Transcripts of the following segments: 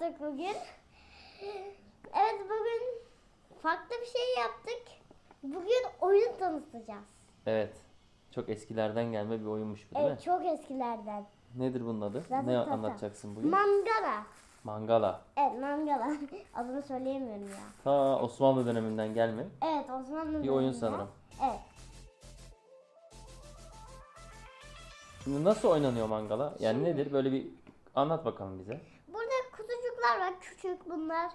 yaptık bugün. Evet bugün farklı bir şey yaptık. Bugün oyun tanıtacağız. Evet. Çok eskilerden gelme bir oyunmuş bu değil Evet çok eskilerden. mi? Nedir bunun adı? Zaten ne tata. anlatacaksın bugün? Mangala. Mangala. Evet mangala. Adını söyleyemiyorum ya. Ta Osmanlı döneminden gelme. Evet Osmanlı Bir oyun döneminden. sanırım. Evet. Şimdi nasıl oynanıyor mangala? Yani nedir? Böyle bir anlat bakalım bize. Kutucuklar var küçük bunlar.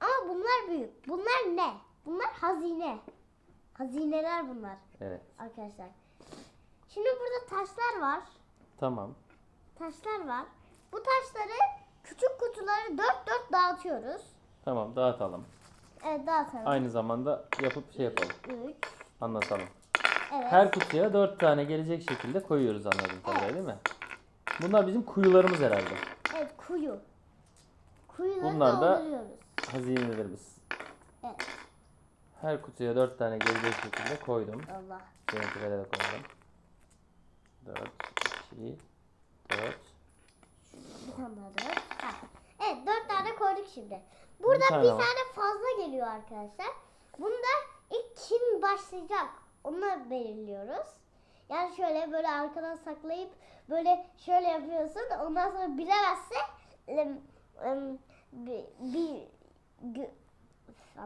Ama bunlar büyük. Bunlar ne? Bunlar hazine. Hazineler bunlar Evet. arkadaşlar. Şimdi burada taşlar var. Tamam. Taşlar var. Bu taşları küçük kutuları dört dört dağıtıyoruz. Tamam dağıtalım. Evet dağıtalım. Aynı zamanda yapıp şey yapalım. Üç. Anlatalım. Evet. Her kutuya dört tane gelecek şekilde koyuyoruz anladığım kadarıyla değil mi? Bunlar bizim kuyularımız herhalde. Evet kuyu. Kuyuları Bunlar da- dolduruyoruz. Hazinelerimiz. Evet. Her kutuya dört tane gelecek şekilde koydum. Allah. Seninkilere de koyalım. 4, 2, 4. Bir tane daha dört. Ha. Evet dört tane koyduk şimdi. Burada bir tane tane, var. fazla geliyor arkadaşlar. Bunda ilk kim başlayacak onu belirliyoruz. Yani şöyle böyle arkadan saklayıp böyle şöyle yapıyorsun. Ondan sonra bilemezse em, em, bir, bir gö-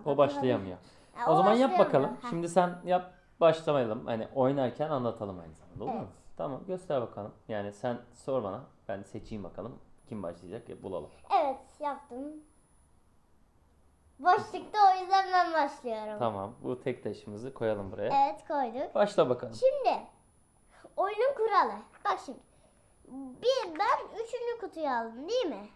O başlayamıyor. Ha, O zaman yap bakalım. Ha. Şimdi sen yap başlamayalım. Hani oynarken anlatalım aynı zamanda olur mu? Evet. Tamam göster bakalım. Yani sen sor bana. Ben seçeyim bakalım. Kim başlayacak ya bulalım. Evet yaptım. Boşlukta o yüzden ben başlıyorum. Tamam. Bu tek taşımızı koyalım buraya. Evet koyduk. Başla bakalım. Şimdi oyunun kuralı. Bak şimdi. Bir ben üçüncü kutuyu aldım değil mi?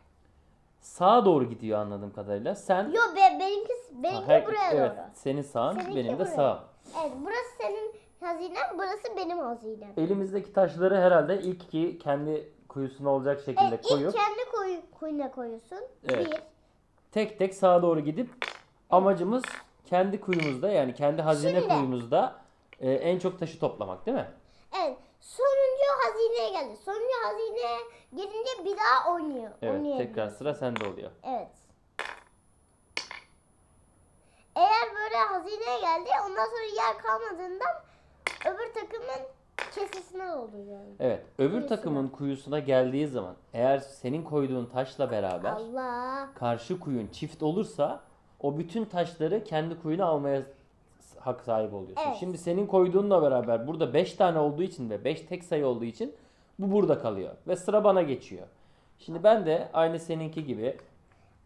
Sağa doğru gidiyor anladığım kadarıyla. Sen Yo be, benimki benimki Ha, her- buraya evet, doğru. senin sağın, Seninki benim de buraya. sağım. Evet burası senin hazinen, burası benim hazinem. Elimizdeki taşları herhalde ilk ki kendi kuyusuna olacak şekilde Evet, ilk koyup kendi koyu, kuyuna koyuyorsun. Evet. Bir. tek tek sağa doğru gidip amacımız kendi kuyumuzda yani kendi hazine Şimdi. kuyumuzda e, en çok taşı toplamak değil mi? Evet. Sonuncu hazineye geldi. Sonuncu hazineye gelince bir daha oynuyor. Evet oynayabiliyor. tekrar sıra sende oluyor. Evet. Eğer böyle hazineye geldi ondan sonra yer kalmadığından öbür takımın kesesine dolduruyor. Evet öbür Kuyusuna. takımın kuyusuna geldiği zaman eğer senin koyduğun taşla beraber Allah. karşı kuyun çift olursa o bütün taşları kendi kuyuna almaya hak sahibi oluyorsun. Evet. Şimdi senin koyduğunla beraber burada 5 tane olduğu için ve 5 tek sayı olduğu için bu burada kalıyor ve sıra bana geçiyor. Şimdi ben de aynı seninki gibi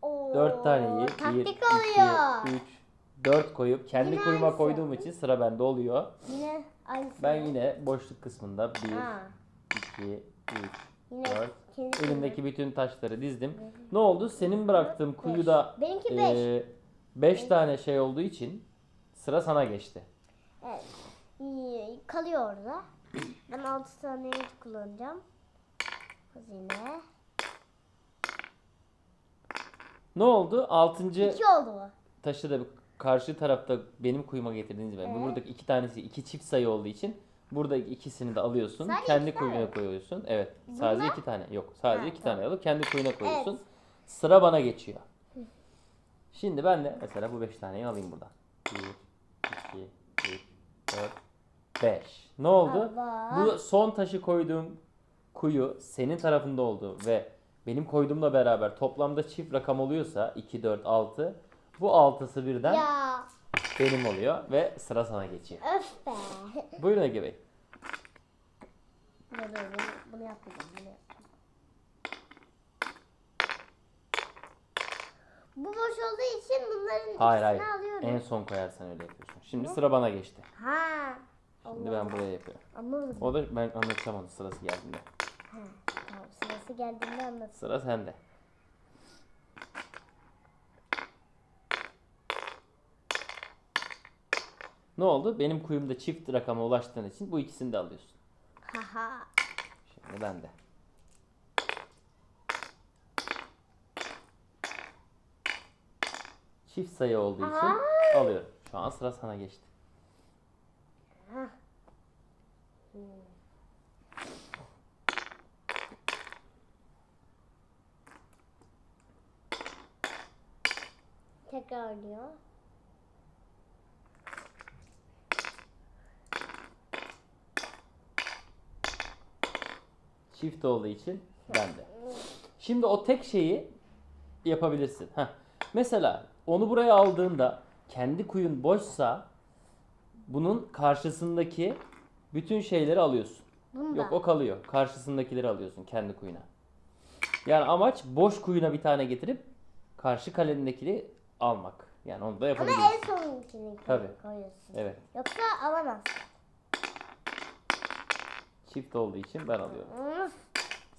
Oo, 4 taneyi 1, 2, taktik oluyor. 3, 4 koyup kendi Yine kuyuma aynısı. koyduğum için sıra bende oluyor. Yine aynısı. Ben yine boşluk kısmında 1, Ha, 2, 3, yine 4, kendi elimdeki bütün taşları dizdim. Ne oldu? Senin bıraktığın kuyuda Benimki beş. 5 tane şey olduğu için sıra sana geçti. Evet. İyi, kalıyor orada. Ben 6 taneyi kullanacağım. Hazine. Ne oldu? 6. 2 oldu bu. taşı da karşı tarafta benim kuyuma getirdiğiniz gibi. Evet. buradaki iki tanesi iki çift sayı olduğu için burada ikisini de alıyorsun. Sadece kendi iki tane kuyuna mi? koyuyorsun. Evet. Sadece iki tane. Yok. Sadece Ha, iki tane alıp kendi kuyuna koyuyorsun. Sıra bana geçiyor. Şimdi ben de mesela bu beş taneyi alayım buradan. 1, 2, 3, 4, 5. Ne oldu? Allah. Bu son taşı koyduğum kuyu senin tarafında oldu ve benim koyduğumla beraber toplamda çift rakam oluyorsa 2, 4, 6 bu altısı birden Ya benim oluyor ve sıra sana geçiyor. öf be. Buyurun Ege Bey. Bunu, bunu yapmayacağım. Bunu yapacağım. Bu boş olduğu için bunların Hayır hayır. alıyorum. En son koyarsan öyle yapıyorsun. Şimdi sıra bana geçti. Ha. Şimdi ben buraya yapıyorum. Anladım. O da ben anlatacağım onu sırası geldiğinde. Ha, tamam sırası geldiğinde anlatırım. Sıra sende. Ne oldu? Benim kuyumda çift rakama ulaştığın için bu ikisini de alıyorsun. Haha. Şimdi ben de. Çift sayı olduğu için alıyorum. Şu an sıra sana geçti. Tekrar oynuyor. Çift olduğu için bende. Şimdi o tek şeyi yapabilirsin. Heh. Mesela onu buraya aldığında kendi kuyun boşsa bunun karşısındaki bütün şeyleri alıyorsun. Bunda. Yok o kalıyor. Karşısındakileri alıyorsun kendi kuyuna. Yani amaç boş kuyuna bir tane getirip karşı kalemdekini almak. Yani onu da Ama yapabilirsin. en sonunkini Tabii. koyuyorsun. Evet. Yoksa alamaz. Çift olduğu için ben alıyorum.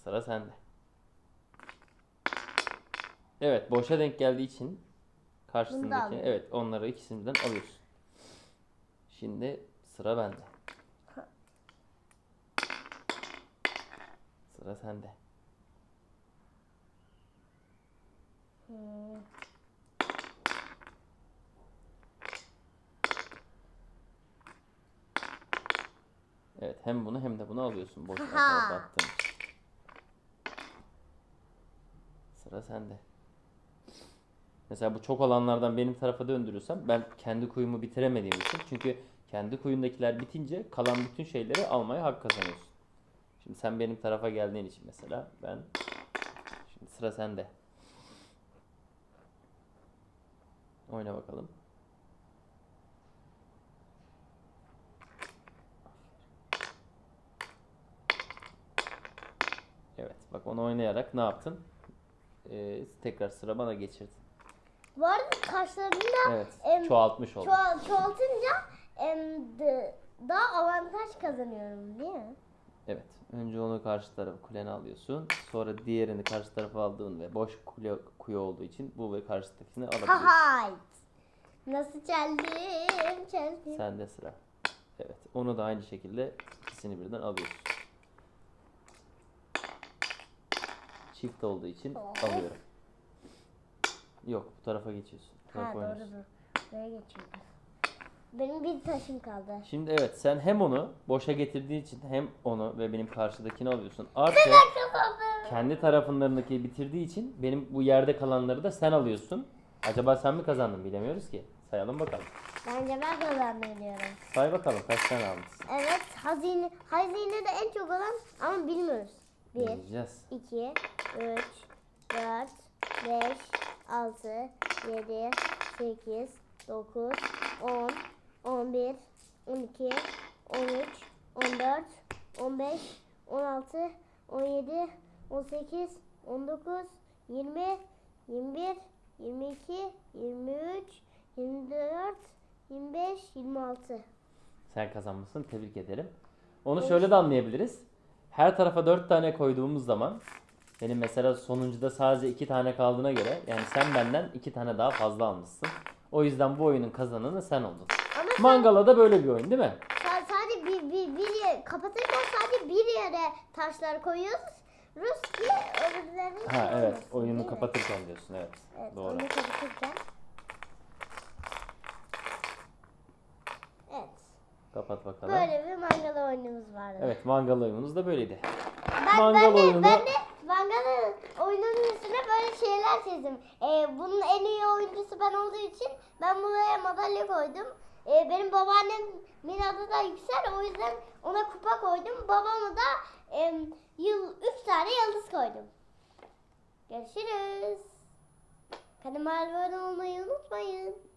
Sıra sende. Evet boşa denk geldiği için karşısındaki alıyorum. evet onları ikisinden alıyorsun. Şimdi sıra bende. Sıra sende. hmm. Evet hem bunu hem de bunu alıyorsun boş Haha. tarafa attığın için. Sıra sende. Mesela bu çok olanlardan benim tarafa döndürürsem ben kendi kuyumu bitiremediğim için çünkü kendi kuyundakiler bitince kalan bütün şeyleri almaya hak kazanıyorsun. Şimdi sen benim tarafa geldiğin için mesela ben şimdi sıra sende. Oyna bakalım. Evet bak onu oynayarak ne yaptın? Ee, tekrar sıra bana geçirdin. Bu arada taşlarını da Evet em, çoğaltmış oldun. çoğal, çoğaltınca em, daha avantaj kazanıyorum değil mi? Evet. Önce onu karşı tarafa kulene alıyorsun. Sonra diğerini karşı tarafa aldığın ve boş kule, kuyu olduğu için bu ve karşıdakini alabiliyorsun. Hahay. Nasıl çeldim çeldim. Sende sıra. Evet. Onu da aynı şekilde ikisini birden alıyorsun. Çift olduğu için alıyorum. Yok bu tarafa geçiyorsun. Bu Ha tarafa doğru oynuyorsun. bu. Buraya geçiyoruz. Benim bir taşım kaldı. Şimdi evet sen hem onu boşa getirdiğin için hem onu ve benim karşıdakini alıyorsun. Artı kendi tarafınlarındaki bitirdiği için benim bu yerde kalanları da sen alıyorsun. Acaba sen mi kazandın bilemiyoruz ki. Sayalım bakalım. Bence ben kazandım diyorum. Say bakalım kaç tane almışsın. Evet hazine, hazine de en çok olan ama bilmiyoruz. 1, Bileceğiz. 2, 3, 4, 5, 6, 7, 8, 9, 10, 11, 12, 13, 14, 15, 16, 17, 18, 19, 20, 21, 22, 23, 24, 25, 26. Sen kazanmışsın. Tebrik ederim. Onu şöyle de anlayabiliriz. Her tarafa 4 tane koyduğumuz zaman benim mesela sonuncuda sadece 2 tane kaldığına göre yani sen benden 2 tane daha fazla almışsın. O yüzden bu oyunun kazananı sen oldun. Ama sen- Mangala da böyle bir oyun değil mi? Sa- sadece bir, bir, bir yer, kapatırken sadece bir yere taşlar koyuyoruz. Rus ki öbürlerini Ha şey evet. olmasın, Oyunu değil mi? kapatırken diyorsun evet. Evet, Doğru. onu kapatırken. Evet. Kapat bakalım. Böyle bir mangal oyunumuz vardı. Evet mangal oyunumuz da böyleydi. Ben, mangal de, oyunu- ben de mangal oyununun üstüne böyle şeyler çizdim. Ee, bunun en iyi oyuncusu ben olduğu için ben buraya madalya koydum. Ee, benim babaannemin adı da Yüksel o yüzden ona kupa koydum. Babama da em, yıl 3 tane yıldız koydum. Görüşürüz. Kanalıma abone olmayı unutmayın.